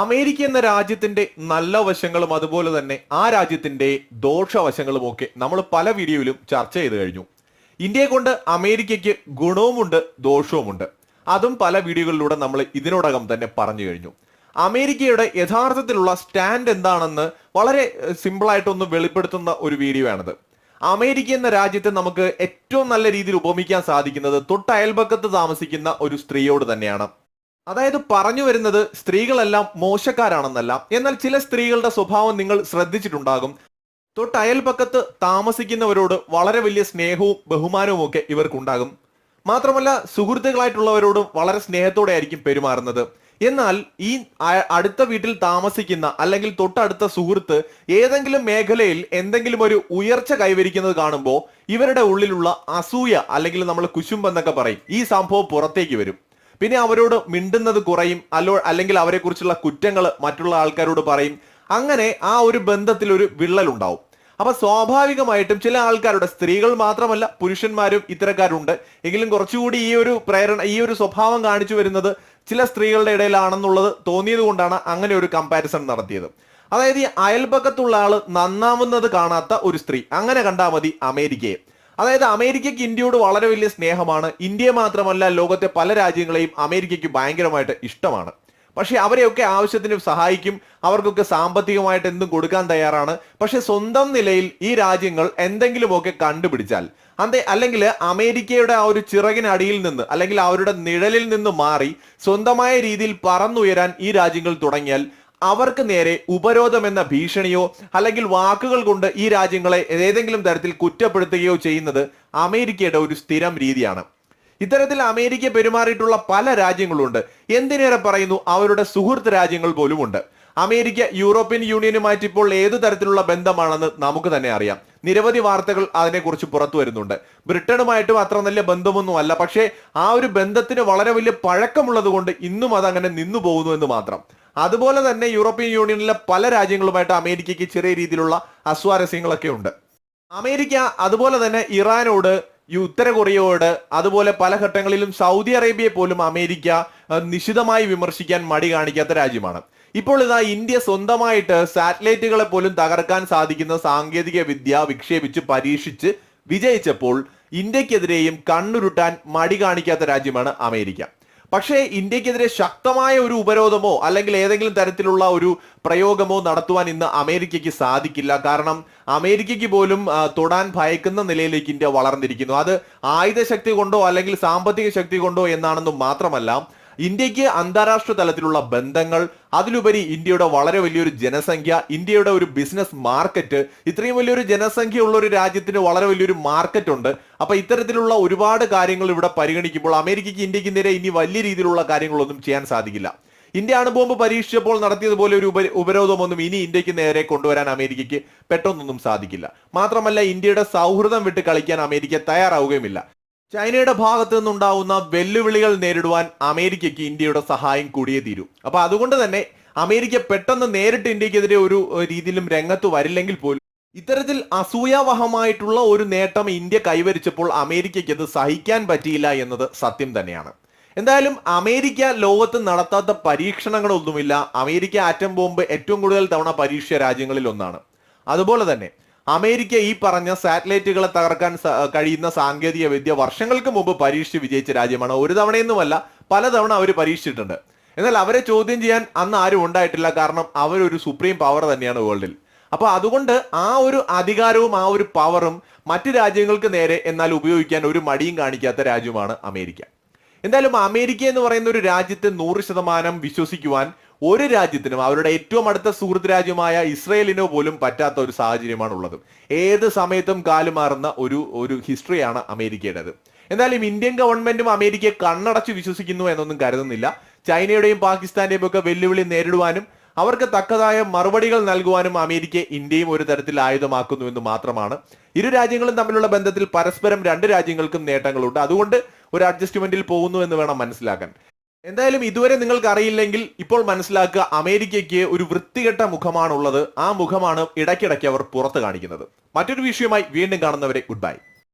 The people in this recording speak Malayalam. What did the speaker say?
അമേരിക്ക എന്ന രാജ്യത്തിന്റെ നല്ല വശങ്ങളും അതുപോലെ തന്നെ ആ രാജ്യത്തിന്റെ ദോഷവശങ്ങളും ഒക്കെ നമ്മൾ പല വീഡിയോയിലും ചർച്ച ചെയ്ത് കഴിഞ്ഞു. ഇന്ത്യയെ കൊണ്ട് അമേരിക്കയ്ക്ക് ഗുണവുമുണ്ട് ദോഷവുമുണ്ട്. അതും പല വീഡിയോകളിലൂടെ നമ്മൾ ഇതിനോടകം തന്നെ പറഞ്ഞു കഴിഞ്ഞു. അമേരിക്കയുടെ യഥാർത്ഥത്തിലുള്ള സ്റ്റാൻഡ് എന്താണെന്ന് വളരെ സിമ്പിളായിട്ടൊന്ന് വെളിപ്പെടുത്തുന്ന ഒരു വീഡിയോ ആണിത് അമേരിക്ക എന്ന രാജ്യത്തെ നമുക്ക് ഏറ്റവും നല്ല രീതിയിൽ ഉപമിക്കാൻ സാധിക്കുന്നത് തൊട്ട് അയൽപക്കത്ത് താമസിക്കുന്ന ഒരു സ്ത്രീയോട് തന്നെയാണ്. അതായത് പറഞ്ഞു വരുന്നത് സ്ത്രീകളെല്ലാം മോശക്കാരാണെന്നല്ല. എന്നാൽ ചില സ്ത്രീകളുടെ സ്വഭാവം നിങ്ങൾ ശ്രദ്ധിച്ചിട്ടുണ്ടാകും. തൊട്ട് അയൽപക്കത്ത് താമസിക്കുന്നവരോട് വളരെ വലിയ സ്നേഹവും ബഹുമാനവും ഒക്കെ ഇവർക്കുണ്ടാകും. മാത്രമല്ല സുഹൃത്തുക്കളായിട്ടുള്ളവരോടും വളരെ സ്നേഹത്തോടെ ആയിരിക്കും പെരുമാറുന്നത്. എന്നാൽ ഈ അടുത്ത വീട്ടിൽ താമസിക്കുന്ന അല്ലെങ്കിൽ തൊട്ടടുത്ത സുഹൃത്ത് ഏതെങ്കിലും മേഖലയിൽ എന്തെങ്കിലും ഒരു ഉയർച്ച കൈവരിക്കുന്നത് കാണുമ്പോൾ ഇവരുടെ ഉള്ളിലുള്ള അസൂയ അല്ലെങ്കിൽ നമ്മൾ കുശുമ്പ് എന്നൊക്കെ പറയും. ഈ സംഭവം പുറത്തേക്ക് വരും. പിന്നെ അവരോട് മിണ്ടുന്നത് കുറയും അല്ലോ അല്ലെങ്കിൽ അവരെക്കുറിച്ചുള്ള കുറ്റങ്ങൾ മറ്റുള്ള ആൾക്കാരോട് പറയും. അങ്ങനെ ആ ഒരു ബന്ധത്തിൽ ഒരു വിള്ളൽ ഉണ്ടാവും അപ്പൊ സ്വാഭാവികമായിട്ടും ചില ആൾക്കാരുടെ സ്ത്രീകൾ മാത്രമല്ല പുരുഷന്മാരും ഇത്തരക്കാരുണ്ട്. എങ്കിലും കുറച്ചുകൂടി ഈ ഒരു പ്രേരണ ഈ ഒരു സ്വഭാവം കാണിച്ചു വരുന്നത് ചില സ്ത്രീകളുടെ ഇടയിലാണെന്നുള്ളത് തോന്നിയത് കൊണ്ടാണ് അങ്ങനെ ഒരു കമ്പാരിസൺ നടത്തിയത്. അതായത് ഈ അയൽപക്കത്തുള്ള ആൾ നന്നാവുന്നത് കാണാത്ത ഒരു സ്ത്രീ അങ്ങനെ കണ്ടാൽ മതി അമേരിക്കയെ. അതായത് അമേരിക്കയ്ക്ക് ഇന്ത്യയോട് വളരെ വലിയ സ്നേഹമാണ്. ഇന്ത്യ മാത്രമല്ല ലോകത്തെ പല രാജ്യങ്ങളെയും അമേരിക്കയ്ക്ക് ഭയങ്കരമായിട്ട് ഇഷ്ടമാണ്. പക്ഷേ അവരെയൊക്കെ ആവശ്യത്തിന് സഹായിക്കും അവർക്കൊക്കെ സാമ്പത്തികമായിട്ട് എന്തും കൊടുക്കാൻ തയ്യാറാണ്. പക്ഷെ സ്വന്തം നിലയിൽ ഈ രാജ്യങ്ങൾ എന്തെങ്കിലുമൊക്കെ കണ്ടുപിടിച്ചാൽ അതെ അല്ലെങ്കിൽ അമേരിക്കയുടെ ആ ഒരു ചിറകിനടിയിൽ നിന്ന് അല്ലെങ്കിൽ അവരുടെ നിഴലിൽ നിന്ന് മാറി സ്വന്തമായ രീതിയിൽ പറന്നുയരാൻ ഈ രാജ്യങ്ങൾ തുടങ്ങിയാൽ അവർക്ക് നേരെ ഉപരോധം എന്ന ഭീഷണിയോ അല്ലെങ്കിൽ വാക്കുകൾ കൊണ്ട് ഈ രാജ്യങ്ങളെ ഏതെങ്കിലും തരത്തിൽ കുറ്റപ്പെടുത്തുകയോ ചെയ്യുന്നത് അമേരിക്കയുടെ ഒരു സ്ഥിരം രീതിയാണ്. ഇത്തരത്തിൽ അമേരിക്ക പെരുമാറിയിട്ടുള്ള പല രാജ്യങ്ങളുണ്ട്. എന്തിനേറെ പറയുന്നു? അവരുടെ സുഹൃത്ത് രാജ്യങ്ങൾ പോലുമുണ്ട്. അമേരിക്ക യൂറോപ്യൻ യൂണിയനുമായിട്ട് ഇപ്പോൾ ഏതു തരത്തിലുള്ള ബന്ധമാണെന്ന് നമുക്ക് തന്നെ അറിയാം. നിരവധി വാർത്തകൾ അതിനെക്കുറിച്ച് പുറത്തു വരുന്നുണ്ട്. ബ്രിട്ടനുമായിട്ടും അത്ര നല്ല ബന്ധമൊന്നും അല്ല. പക്ഷേ ആ ഒരു ബന്ധത്തിന് വളരെ വലിയ പഴക്കമുള്ളത് കൊണ്ട് ഇന്നും അതങ്ങനെ നിന്നു പോകുന്നു എന്ന് മാത്രം. അതുപോലെ തന്നെ യൂറോപ്യൻ യൂണിയനിലെ പല രാജ്യങ്ങളുമായിട്ട് അമേരിക്കയ്ക്ക് ചെറിയ രീതിയിലുള്ള അസ്വാരസ്യങ്ങളൊക്കെ ഉണ്ട്. അമേരിക്ക അതുപോലെ തന്നെ ഇറാനോട് ഈ ഉത്തര കൊറിയയോട് അതുപോലെ പല ഘട്ടങ്ങളിലും സൗദി അറേബ്യയെ പോലും അമേരിക്ക നിശിതമായി വിമർശിക്കാൻ മടി കാണിക്കാത്ത രാജ്യമാണ്. ഇപ്പോൾ ഇതാ ഇന്ത്യ സ്വന്തമായിട്ട് സാറ്റലൈറ്റുകളെ പോലും തകർക്കാൻ സാധിക്കുന്ന സാങ്കേതിക വിദ്യ വിക്ഷേപിച്ച് പരീക്ഷിച്ച് വിജയിച്ചപ്പോൾ ഇന്ത്യക്കെതിരെയും കണ്ണുരുട്ടാൻ മടി കാണിക്കാത്ത രാജ്യമാണ് അമേരിക്ക. പക്ഷേ ഇന്ത്യക്കെതിരെ ശക്തമായ ഒരു ഉപരോധമോ അല്ലെങ്കിൽ ഏതെങ്കിലും തരത്തിലുള്ള ഒരു പ്രയോഗമോ നടത്തുവാൻ ഇന്ന് അമേരിക്കയ്ക്ക് സാധിക്കില്ല. കാരണം അമേരിക്കയ്ക്ക് പോലും തൊടാൻ ഭയക്കുന്ന നിലയിലേക്ക് ഇന്ത്യ വളർന്നിരിക്കുന്നു. അത് ആയുധശക്തി കൊണ്ടോ അല്ലെങ്കിൽ സാമ്പത്തിക ശക്തി കൊണ്ടോ എന്നാണെന്നും മാത്രമല്ല ഇന്ത്യയ്ക്ക് അന്താരാഷ്ട്ര തലത്തിലുള്ള ബന്ധങ്ങൾ അതിലുപരി ഇന്ത്യയുടെ വളരെ വലിയൊരു ജനസംഖ്യ ഇന്ത്യയുടെ ഒരു ബിസിനസ് മാർക്കറ്റ് ഇത്രയും വലിയൊരു ജനസംഖ്യ ഉള്ള ഒരു രാജ്യത്തിന് വളരെ വലിയൊരു മാർക്കറ്റ് ഉണ്ട്. അപ്പൊ ഇത്തരത്തിലുള്ള ഒരുപാട് കാര്യങ്ങൾ ഇവിടെ പരിഗണിക്കുമ്പോൾ അമേരിക്കയ്ക്ക് ഇന്ത്യയ്ക്ക് നേരെ ഇനി വലിയ രീതിയിലുള്ള കാര്യങ്ങളൊന്നും ചെയ്യാൻ സാധിക്കില്ല. ഇന്ത്യ അണുബോംബ് പരീക്ഷിച്ചപ്പോൾ നടത്തിയതുപോലെ ഒരു ഉപ ഉപരോധമൊന്നും ഇനി ഇന്ത്യയ്ക്ക് നേരെ കൊണ്ടുവരാൻ അമേരിക്കയ്ക്ക് പെട്ടെന്നൊന്നും സാധിക്കില്ല. മാത്രമല്ല ഇന്ത്യയുടെ സൗഹൃദം വിട്ട് കളിക്കാൻ അമേരിക്ക തയ്യാറാവുകയുമില്ല. ചൈനയുടെ ഭാഗത്തു നിന്നുണ്ടാവുന്ന വെല്ലുവിളികൾ നേരിടുവാൻ അമേരിക്കയ്ക്ക് ഇന്ത്യയുടെ സഹായം കൂടിയേ തീരൂ. അപ്പൊ അതുകൊണ്ട് തന്നെ അമേരിക്ക പെട്ടെന്ന് നേരിട്ട് ഇന്ത്യക്കെതിരെ ഒരു രീതിയിലും രംഗത്ത് വരില്ലെങ്കിൽ പോലും ഇത്തരത്തിൽ അസൂയാവഹമായിട്ടുള്ള ഒരു നേട്ടം ഇന്ത്യ കൈവരിച്ചപ്പോൾ അമേരിക്കയ്ക്ക് അത് സഹിക്കാൻ പറ്റിയില്ല എന്നത് സത്യം തന്നെയാണ്. എന്തായാലും അമേരിക്ക ലോകത്ത് നടത്താത്ത പരീക്ഷണങ്ങളൊന്നുമില്ല. അമേരിക്ക ആറ്റം ബോംബ് ഏറ്റവും കൂടുതൽ തവണ പരീക്ഷിച്ച രാജ്യങ്ങളിൽ ഒന്നാണ്. അതുപോലെ തന്നെ അമേരിക്ക ഈ പറഞ്ഞ സാറ്റലൈറ്റുകളെ തകർക്കാൻ കഴിയുന്ന സാങ്കേതിക വിദ്യ വർഷങ്ങൾക്ക് മുമ്പ് പരീക്ഷിച്ച് വിജയിച്ച രാജ്യമാണ്. ഒരു തവണയൊന്നുമല്ല പലതവണ അവർ പരീക്ഷിച്ചിട്ടുണ്ട്. എന്നാൽ അവരെ ചോദ്യം ചെയ്യാൻ അന്ന് ആരും ഉണ്ടായിട്ടില്ല. കാരണം അവരൊരു സുപ്രീം പവർ തന്നെയാണ് വേൾഡിൽ അപ്പോൾ അതുകൊണ്ട് ആ ഒരു അധികാരവും ആ ഒരു പവറും മറ്റ് രാജ്യങ്ങൾക്ക് നേരെ എന്നാൽ ഉപയോഗിക്കാൻ ഒരു മടിയും കാണിക്കാത്ത രാജ്യമാണ് അമേരിക്ക. എന്തായാലും അമേരിക്ക എന്ന് പറയുന്ന ഒരു രാജ്യത്തെ നൂറ് ശതമാനം വിശ്വസിക്കുവാൻ ഒരു രാജ്യത്തിനും അവരുടെ ഏറ്റവും അടുത്ത സുഹൃത്ത് രാജ്യമായ ഇസ്രയേലിനോ പോലും പറ്റാത്ത ഒരു സാഹചര്യമാണ് ഉള്ളത് ഏത് സമയത്തും കാലുമാറുന്ന ഒരു ഒരു ഹിസ്റ്ററിയാണ് അമേരിക്കയുടേത്. എന്നാലും ഇന്ത്യൻ ഗവൺമെന്റും അമേരിക്കയെ കണ്ണടച്ച് വിശ്വസിക്കുന്നു എന്നൊന്നും കരുതുന്നില്ല. ചൈനയുടെയും പാകിസ്ഥാന്റെയും ഒക്കെ വെല്ലുവിളി നേരിടുവാനും അവർക്ക് തക്കതായ മറുപടികൾ നൽകുവാനും അമേരിക്ക ഇന്ത്യയും ഒരു തരത്തിൽ ആയുധമാക്കുന്നു എന്ന് മാത്രമാണ്. ഇരു രാജ്യങ്ങളും തമ്മിലുള്ള ബന്ധത്തിൽ പരസ്പരം രണ്ട് രാജ്യങ്ങൾക്കും നേട്ടങ്ങളുണ്ട്. അതുകൊണ്ട് ഒരു അഡ്ജസ്റ്റ്മെന്റിൽ പോകുന്നു എന്ന് വേണം മനസ്സിലാക്കാൻ. എന്തായാലും ഇതുവരെ നിങ്ങൾക്ക് അറിയില്ലെങ്കിൽ ഇപ്പോൾ മനസ്സിലാക്കുക അമേരിക്കയ്ക്ക് ഒരു വൃത്തികെട്ട മുഖമാണുള്ളത്. ആ മുഖമാണ് ഇടയ്ക്കിടയ്ക്ക് അവർ പുറത്ത് കാണിക്കുന്നത്. മറ്റൊരു വിഷയമായി വീണ്ടും കാണുന്നവരെ ഗുഡ് ബൈ.